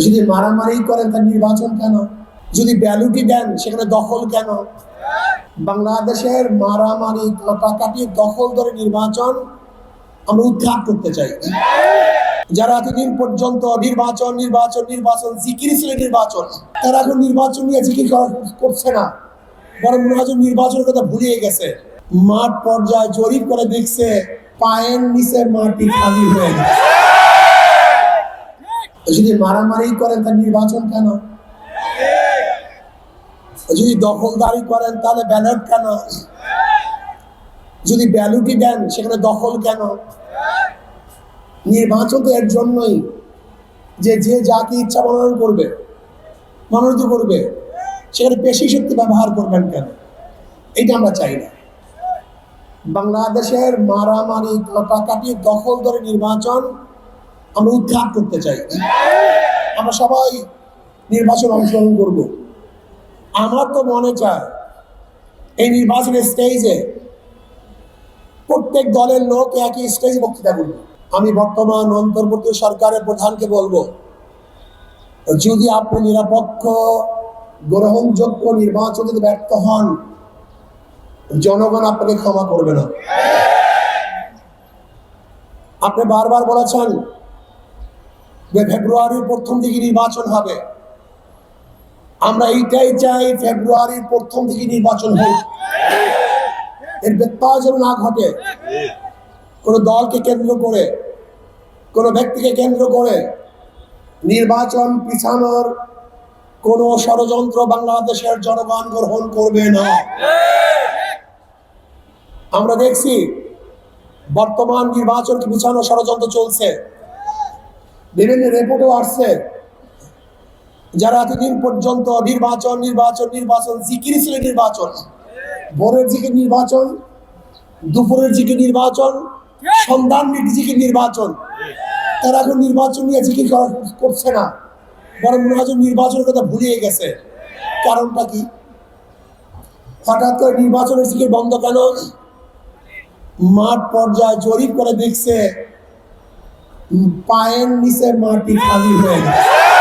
যদি মারামারি করেন তা নির্বাচন কেন? যদি ব্যালুটি দেন, সেখানে দখল কেন? বাংলাদেশের মারামারি কাটাকাটি দখল ধরে নির্বাচন আমরা উৎখাত করতে চাই। যারা এতদিন পর্যন্ত নির্বাচন নির্বাচন নির্বাচন, জিকির ছিল নির্বাচন, তারা এখন নির্বাচন নিয়ে জিকির করছে না। বরং যে নির্বাচনের কথা ভুলিয়ে গেছে। মাঠ পর্যায়ে জরিপ করে দেখছে, পায়ের নিচে মাটি খালি হয়ে গেছে। যদি মারামারি করেন তা নির্বাচন কেন? যদি দখলদারি করেন তাহলে ব্যালট কেন? যদি ব্যালুটি দেন, সেখানে দখল কেন? নির্বাচন তো এর জন্যই যে যে যাকে ইচ্ছা মনোনয়ন করবে, মনোনীত করবে, সেখানে পেশি শক্তি ব্যবহার করবেন কেন? এটা আমরা চাই না। বাংলাদেশের মারামারি কাটাকাটি দখল ধরে নির্বাচন আমরা উদ্ধার করতে চাই। আমরা সবাই নির্বাচন অংশগ্রহণ করব। আমার তো মনে চায়, এই নির্বাচনের স্টেজে প্রত্যেক দলের লোক একই স্টেজে বক্তৃতা করবে। আমি বর্তমান অন্তর্বর্তী সরকারের প্রধানকে বলব, যদি আপনি নিরপেক্ষ, গ্রহণযোগ্য নির্বাচন যদি ব্যর্থ হন, জনগণ আপনাকে ক্ষমা করবে না। আপনি বারবার বলেছেন ফেব্রুয়ারির প্রথম দিকে নির্বাচন হবে। আমরা এইটাই চাই ফেব্রুয়ারির প্রথম দিকে নির্বাচন হোক। এর ব্যত্যয় যেন না ঘটে। কোনো দলকে কেন্দ্র করে, কোনো ব্যক্তিকে কেন্দ্র করে নির্বাচন পিছানোর কোনো ষড়যন্ত্র বাংলাদেশের জনগণ গ্রহণ করবে না। আমরা দেখছি বর্তমান নির্বাচন পিছানো ষড়যন্ত্র চলছে। বিভিন্ন রিপোর্টও আসছে যারা এতদিন পর্যন্ত নির্বাচন নির্বাচন নির্বাচন, জিকির ছিল নির্বাচন, ভোরের দিকে নির্বাচন, দুপুরের দিকে নির্বাচন, সন্ধ্যার দিকে নির্বাচন, তারা এখন নির্বাচন নিয়ে জিকির করছে না। বরং যে নির্বাচনের কথা ভুলিয়ে গেছে। কারণটা কি? হঠাৎ করে নির্বাচনের জিকির বন্ধ কেন? মাঠ পর্যায়ে জরিপ করে দেখছে পায়ের নিচে মাটি খালি হয়ে গেছে।